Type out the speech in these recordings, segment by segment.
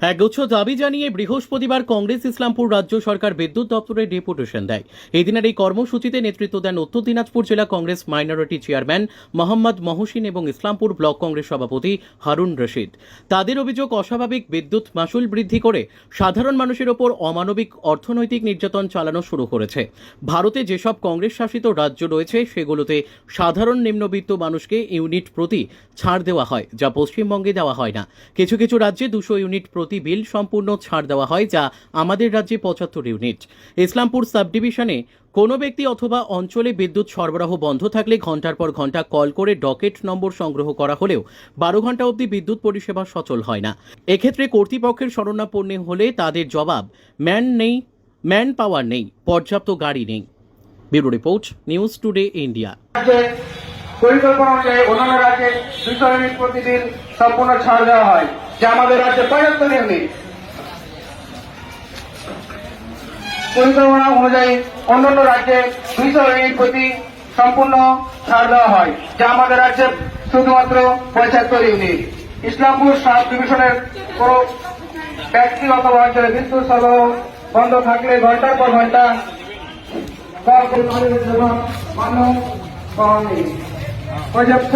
একগুচ্ছ দাবি জানিয়ে বৃহস্পতিবার কংগ্রেস ইসলামপুর রাজ্য সরকার বিদ্যুৎ দপ্তরে ডেপুটেশন দেয়। এই দিনের এই কর্মসূচিতে নেতৃত্ব দেন উত্তর দিনাজপুর জেলা কংগ্রেস মাইনরিটি চেয়ারম্যান মোহাম্মদ মহসিন এবং ইসলামপুর ব্লক কংগ্রেস সভাপতি হারুন রশিদ। তাদের অভিযোগ অস্বাভাবিক বিদ্যুৎ মাসুল বৃদ্ধি করে সাধারণ মানুষের ওপর অমানবিক অর্থনৈতিক নির্যাতন চালানো শুরু করেছে। ভারতে যেসব কংগ্রেস শাসিত রাজ্য রয়েছে, সেগুলোতে সাধারণ নিম্নবিত্ত মানুষকে ইউনিট প্রতি ছাড় দেওয়া হয়, যা পশ্চিমবঙ্গে দেওয়া হয় না। কিছু কিছু রাজ্যে দুশো ইউনিট প্রতি বিল সম্পূর্ণ ছাড় দেওয়া হয় যা আমাদের রাজ্যে পঁচাত্তর ইউনিট। ইসলামপুর সাব ডিভিশনে কোনো ব্যক্তি অথবা অঞ্চলে বিদ্যুৎ সরবরাহ বন্ধ থাকলে ঘণ্টার পর ঘণ্টা কল করে ডকেট নম্বর সংগ্রহ করা হলেও বারো ঘণ্টা অবধি বিদ্যুৎ পরিষেবা সচল হয় না। এক্ষেত্রে কর্তৃপক্ষের শরণাপন্ন হলে তাদের জবাব, ম্যান নেই, ম্যান পাওয়ার নেই, পর্যাপ্ত গাড়ি নেই। Bureau report, news today, India. পরিকল্পনা অনুযায়ী অন্যান্য রাজ্যে ইউনিট প্রতিদিন সম্পূর্ণ ছাড় দেওয়া হয়। যা আমাদের রাজ্যে পঁচাত্তর ইউনিট পরিকল্পনা অনুযায়ী অন্যান্য রাজ্যে দুইশো ইউনিট প্রতি সম্পূর্ণ ছাড় দেওয়া হয়, যা আমাদের রাজ্যে শুধুমাত্র পঁচাত্তর ইউনিট ইসলামপুর সাব ডিভিশনের কোন ব্যক্তিগত অঞ্চলে বিদ্যুৎ সরবরাহ বন্ধ থাকলে ঘণ্টার পর ঘণ্টা নেই। পর্যাপ্ত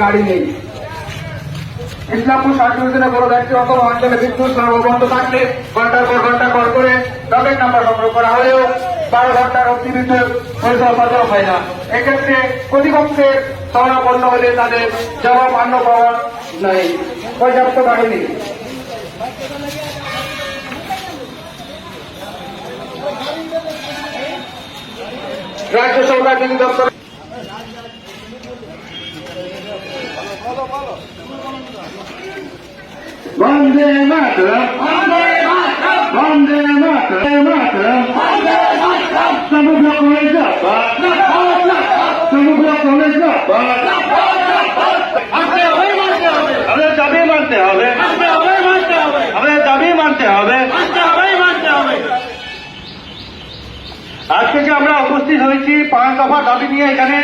গাড়ি নেই। ইসলামপুর সার্টিফিকেশনে কোনো ব্যক্তি অথবা অঞ্চলে বিদ্যুৎ সরবরাহ বন্ধ থাকলে ঘণ্টার পর ঘণ্টা কল করে ডকেট নাম্বার সংগ্রহ করা হলেও বারো ঘণ্টার অব্দি বিদ্যুৎ সচল হয় না। এক্ষেত্রে প্রতিপক্ষের শরণাপন্ন হলে তাদের জবাব মান্য পাওয়া নাই। পর্যাপ্ত নেই রাজ্য সরকার বিদ্যুৎ দপ্তর বন্দে মাতরম বন্দে মাতরম মাতরম। যাবা সমুদ্র করে যাবা আমাদের দাবি মানতে হবে। আমাদের দাবি মানতে হবে। আজকে যে আমরা উপস্থিত হয়েছি পাঁচ দফা দাবি নিয়ে এখানে।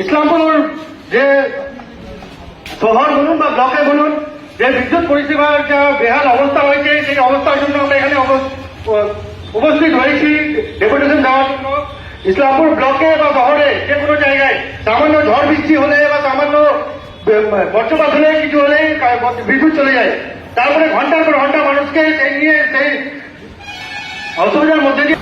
ইসলামপুর যে শহর বলুন বা ব্লকে বলুন, যে বিদ্যুৎ পরিষেবার যা বেহাল অবস্থা হয়েছে সেই অবস্থার জন্য আমরা এখানে উপস্থিত হয়েছি ডেপুটেশন দেওয়ার জন্য। ইসলামপুর ব্লকে বা শহরে যে কোনো জায়গায় সামান্য ঝড় বৃষ্টি হলে বা সামান্য বজ্রপাত হলে, কিছু হলে বিদ্যুৎ চলে যায়। তারপরে ঘণ্টার পর ঘণ্টা মানুষকে সেই নিয়ে সেই অসুবিধার মধ্যে দিয়ে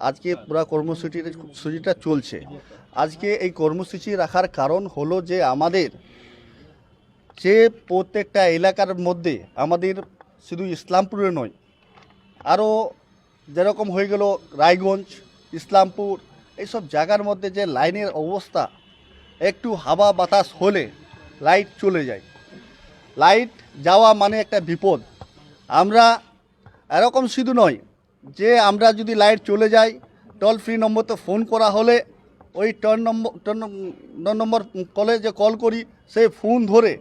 আজকে পুরো কর্মসূচির সূচিটা চলছে। আজকে এই কর্মসূচি রাখার কারণ হলো যে আমাদের যে প্রত্যেকটা এলাকার মধ্যে আমাদের শুধু ইসলামপুরে নয় আরও যেরকম হয়ে গেল রায়গঞ্জ, ইসলামপুর, এইসব জায়গার মধ্যে যে লাইনের অবস্থা একটু হাওয়া বাতাস হলে লাইট চলে যায়। লাইট যাওয়া মানে একটা বিপদ। আমরা এরকম শুধু নয় যে আমরা যদি লাইট চলে যাই টোল ফ্রি নম্বরতে ফোন করা হলে, ওই টন নম্বর টন নম্বর কলে যে কল করি সেই ফোন ধরে।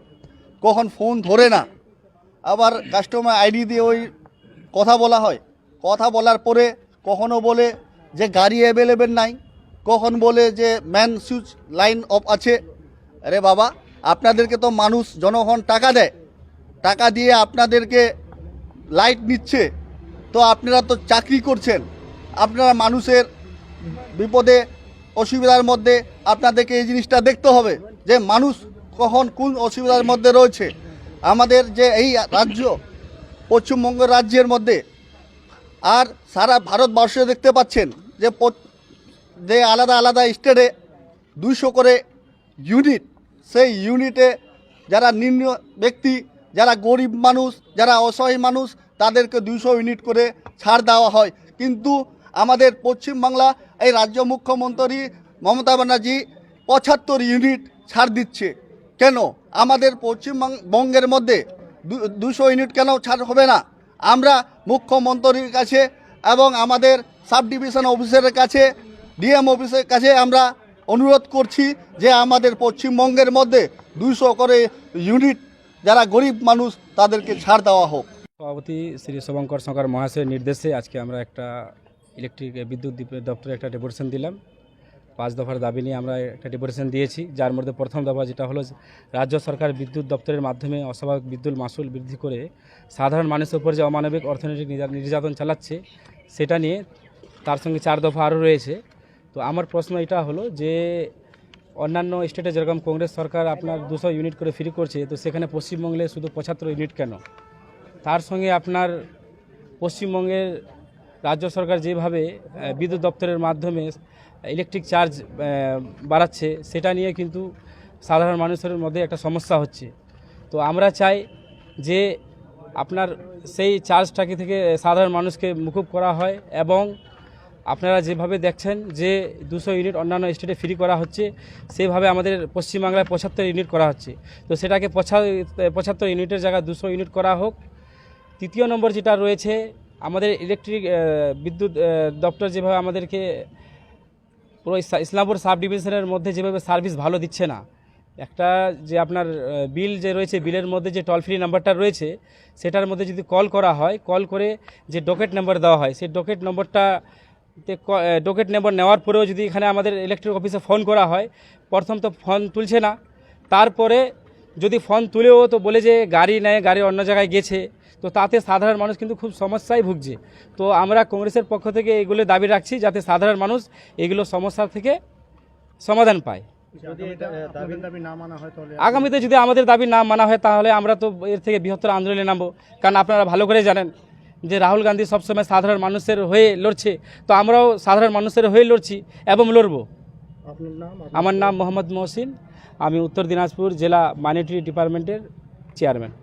কখন ফোন ধরে না। আবার কাস্টমার আইডি দিয়ে ওই কথা বলা হয়। কথা বলার পরে কখনো বলে যে গাড়ি অ্যাভেলেবেল নাই। কখন বলে যে ম্যান সুইচ লাইন অফ আছে। আরে বাবা, আপনাদেরকে তো মানুষ জনগণ টাকা দেয়। টাকা দিয়ে আপনাদেরকে লাইট নিচ্ছে। তো আপনারা তো চাকরি করছেন। আপনারা মানুষের বিপদে, অসুবিধার মধ্যে আপনাদেরকে এই জিনিসটা দেখতে হবে যে মানুষ কখন কোন অসুবিধার মধ্যে রয়েছে। আমাদের যে এই রাজ্য, পশ্চিমবঙ্গ রাজ্যের মধ্যে আর সারা ভারতবর্ষে দেখতে পাচ্ছেন যে যে আলাদা আলাদা স্টেটে দুইশো করে ইউনিট, সেই ইউনিটে যারা নিম্ন ব্যক্তি, যারা গরিব মানুষ, যারা অসহায় মানুষ তাদেরকে দুইশো ইউনিট করে ছাড় দেওয়া হয়। কিন্তু আমাদের পশ্চিমবাংলা এই রাজ্য মুখ্যমন্ত্রী মমতা ব্যানার্জি পঁচাত্তর ইউনিট ছাড় দিচ্ছে। কেন? আমাদের পশ্চিমবঙ্গের মধ্যে দুশো ইউনিট কেন ছাড় হবে না? আমরা মুখ্যমন্ত্রীর কাছে এবং আমাদের সাব ডিভিশন অফিসারের কাছে, ডিএম অফিসের কাছে আমরা অনুরোধ করছি যে আমাদের পশ্চিমবঙ্গের মধ্যে দুইশো করে ইউনিট যারা গরিব মানুষ তাদেরকে ছাড় দেওয়া হোক। সভাপতি শ্রী শুভঙ্কর শঙ্কর মহাশয়ের নির্দেশে আজকে আমরা একটা ইলেকট্রিক বিদ্যুৎ দপ্তরে একটা ডেপুটেশন দিলাম। পাঁচ দফার দাবি নিয়ে আমরা একটা ডেপুটেশন দিয়েছি। যার মধ্যে প্রথম দফা যেটা হলো রাজ্য সরকার বিদ্যুৎ দপ্তরের মাধ্যমে অস্বাভাবিক বিদ্যুৎ মাসুল বৃদ্ধি করে সাধারণ মানুষের উপর যে অমানবিক অর্থনৈতিক নির্যাতন চালাচ্ছে, সেটা নিয়ে তার সঙ্গে চার দফা আরও রয়েছে। তো আমার প্রশ্ন এটা হলো যে অন্যান্য স্টেটে যেরকম কংগ্রেস সরকার আপনার দুশো ইউনিট করে ফ্রি করছে, তো সেখানে পশ্চিমবঙ্গে শুধু পঁচাত্তর ইউনিট কেন? তার সঙ্গে আপনার পশ্চিমবঙ্গের রাজ্য সরকার যেভাবে বিদ্যুৎ দপ্তরের মাধ্যমে ইলেকট্রিক চার্জ বাড়াচ্ছে, সেটা নিয়ে কিন্তু সাধারণ মানুষের মধ্যে একটা সমস্যা হচ্ছে। তো আমরা চাই যে আপনার সেই চার্জটাকে থেকে সাধারণ মানুষকে মুকুব করা হয় এবং আপনারা যেভাবে দেখছেন যে দুশো ইউনিট অন্যান্য স্টেটে ফ্রি করা হচ্ছে, সেভাবে আমাদের পশ্চিমবাংলায় পঁচাত্তর ইউনিট করা হচ্ছে। তো সেটাকে পঁচা পঁচাত্তর ইউনিটের জায়গায় দুশো ইউনিট করা হোক তৃতীয় নম্বর যেটা রয়েছে, আমাদের ইলেকট্রিক বিদ্যুৎ দপ্তর যেভাবে আমাদেরকে পুরো ইসলামপুর সাব ডিভিশনের মধ্যে যেভাবে সার্ভিস ভালো দিচ্ছে না, একটা যে আপনার বিল যে রয়েছে বিলের মধ্যে যে টোল ফ্রি নাম্বারটা রয়েছে, সেটার মধ্যে যদি কল করা হয় কল করে যে ডকেট নাম্বার দেওয়া হয়, সেই ডকেট নম্বরটা ডকেট নাম্বার নেওয়ার পরেও যদি এখানে আমাদের ইলেকট্রিক অফিসে ফোন করা হয়, প্রথম তো ফোন তুলছে না, তারপরে যদি ফোন তুলেও তো বলে যে গাড়ি নেয়, গাড়ি অন্য জায়গায় গেছে তো তাতে সাধারণ মানুষ কিন্তু খুব সমস্যায় ভুগছে। তো আমরা কংগ্রেসের পক্ষ থেকে এগুলো দাবি রাখছি যাতে সাধারণ মানুষ এগুলো সমস্যা থেকে সমাধান পায়। আগামীতে যদি আমাদের দাবি না মানা হয় তাহলে আমরা তো এর থেকে বৃহত্তর আন্দোলনে নামবো। কারণ আপনারা ভালো করে জানেন যে রাহুল গান্ধী সবসময় সাধারণ মানুষের হয়ে লড়ছে। তো আমরাও সাধারণ মানুষের হয়ে লড়ছি এবং লড়বো। আমার নাম মোহাম্মদ মহসিন। আমি উত্তর দিনাজপুর জেলা মাইনরিটি ডিপার্টমেন্টের চেয়ারম্যান।